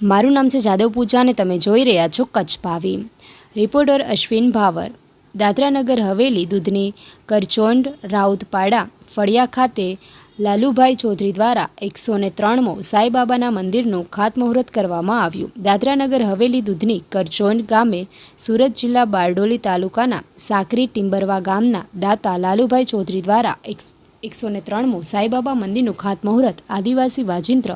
મારું નામ છે જાદવ પૂજા અને તમે જોઈ રહ્યા છો કચ્છ ભાવી. રિપોર્ટર અશ્વિન ભાવર. દાદરાનગર હવેલી દૂધની કરચોંડ, રાઉતપાડા, ફળિયા ખાતે લાલુભાઈ ચૌધરી દ્વારા એકસો ને ત્રણમો સાંઈબાબાના મંદિરનું ખાતમુહૂર્ત કરવામાં આવ્યું. દાદરાનગર હવેલી દૂધની કરચોંડ ગામે સુરત જિલ્લા બારડોલી તાલુકાના સાકરી ટિંબરવા ગામના દાતા લાલુભાઈ ચૌધરી દ્વારા એકસો ને ત્રણમું સાંઈબાબા મંદિરનું ખાતમુહૂર્ત આદિવાસી વાજિંત્ર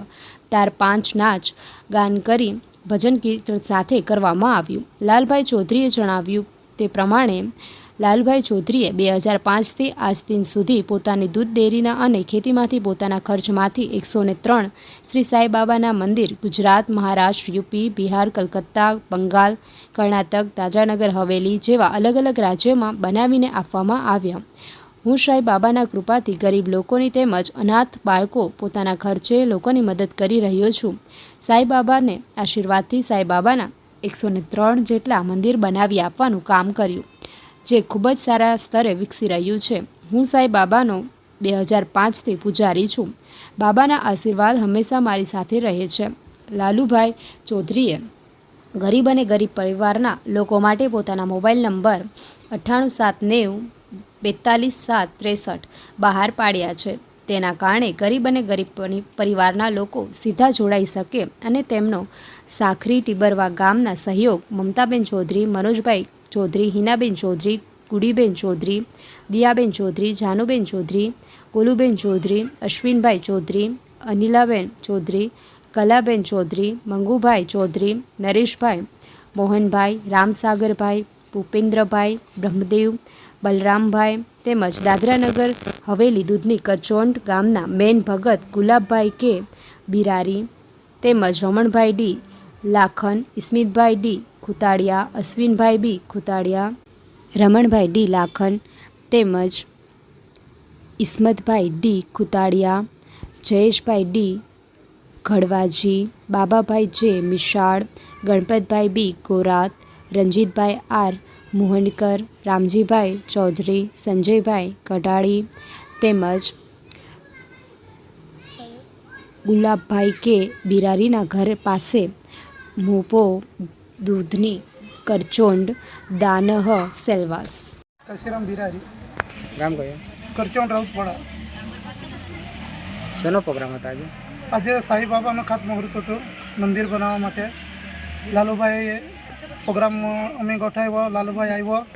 તાર પાંચ નાચ ગાન કરી ભજન કીર્તન સાથે કરવામાં આવ્યું. લાલભાઈ ચૌધરીએ જણાવ્યું તે પ્રમાણે લાલભાઈ ચૌધરીએ બે હજાર પાંચથી આજ દિન સુધી પોતાની દૂધ ડેરીના અને ખેતીમાંથી પોતાના ખર્ચમાંથી એકસો ને ત્રણ શ્રી સાંઈબાબાના મંદિર, ગુજરાત, મહારાષ્ટ્ર, યુપી, બિહાર, કલકત્તા, બંગાળ, કર્ણાટક, દાદરાનગર, હવેલી જેવા અલગ અલગ રાજ્યોમાં બનાવીને આપવામાં આવ્યા. હું સાંઈ બાબાના કૃપાથી ગરીબ લોકોની તેમજ અનાથ બાળકો પોતાના ખર્ચે લોકોની મદદ કરી રહ્યો છું. સાંઈ બાબાને આશીર્વાદથી સાંઈ બાબાના એકસો ત્રણ જેટલા મંદિર બનાવી આપવાનું કામ કર્યું, જે ખૂબ જ સારા સ્તરે વિકસી રહ્યું છે. હું સાંઈ બાબાનો બે હજાર પાંચથી પૂજારી છું. બાબાના આશીર્વાદ હંમેશા મારી સાથે રહે છે. લાલુભાઈ ચૌધરીએ ગરીબ અને ગરીબ પરિવારના લોકો માટે પોતાના મોબાઈલ નંબર અઠ્ઠાણું સાત નેવું બેતાલીસ સાત ત્રેસઠ બહાર પાડ્યા છે. તેના કારણે ગરીબ અને ગરીબ પરિવારના લોકો સીધા જોડાઈ શકે અને તેમનો સાખરી ટીબરવા ગામના સહયોગ મમતાબેન ચૌધરી, મનોજભાઈ ચૌધરી, હિનાબેન ચૌધરી, ગુડીબેન ચૌધરી, દિયાબેન ચૌધરી, જાનુબેન ચૌધરી, ગોલુબેન ચૌધરી, અશ્વિનભાઈ ચૌધરી, અનિલાબેન ચૌધરી, કલાબેન ચૌધરી, મંગુભાઈ ચૌધરી, નરેશભાઈ, મોહનભાઈ, રામસાગરભાઈ, ભૂપેન્દ્રભાઈ, બ્રહ્મદેવ બલરામભાઈ તેમજ દાદરાનગર હવેલી દૂધની કરચોંડ ગામના મેન ભગત ગુલાબભાઈ કે બિરારી તેમજ Ramanbhai D, Lakhan, Ismitbhai D, Khutadiya, Ashwinbhai B, Khutadiya, Ramanbhai D, Lakhan તેમજ Ismatbhai D, Khutadiya, Jayeshbhai D, Ghadvaji, Bababhai J, Mishal, Ganpatbhai B, Gorat, Ranjitbhai R Mohankar Ramjibhai Chaudhari Sanjaybhai Kadhali તેમજ ગુલાબભાઈ કે બિરારીના ઘર પાસે મોપો દૂધની કરચોંડ દાનહ સેલવાસ. કાશીરામ બિરારી. ગામ કયો? કરચોણ રાઉતવાડા. શેનો programme હતો આજે? આજે સાંઈબાબાનો ખાતમુહૂર્ત હતો મંદિર બનાવવા માટે. લાલુભાઈ પ્રોગ્રામ અમે ગોઠવ્યો લાલુભાઈ આવ્યો.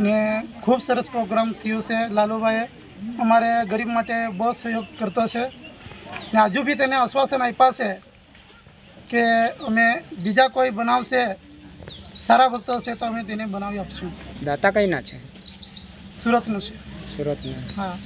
ને ખૂબ સરસ પ્રોગ્રામ થયો છે. લાલુભાઈએ અમારે ગરીબ માટે બહુ સહયોગ કરતો છે. ને હજુ બી તેને આશ્વાસન આપ્યા છે કે અમે બીજા કોઈ બનાવશે સારા ભક્તો છે તો અમે તેને બનાવી આપશું. દાતા કઈના છે? સુરતનું છે. સુરતનું. હા.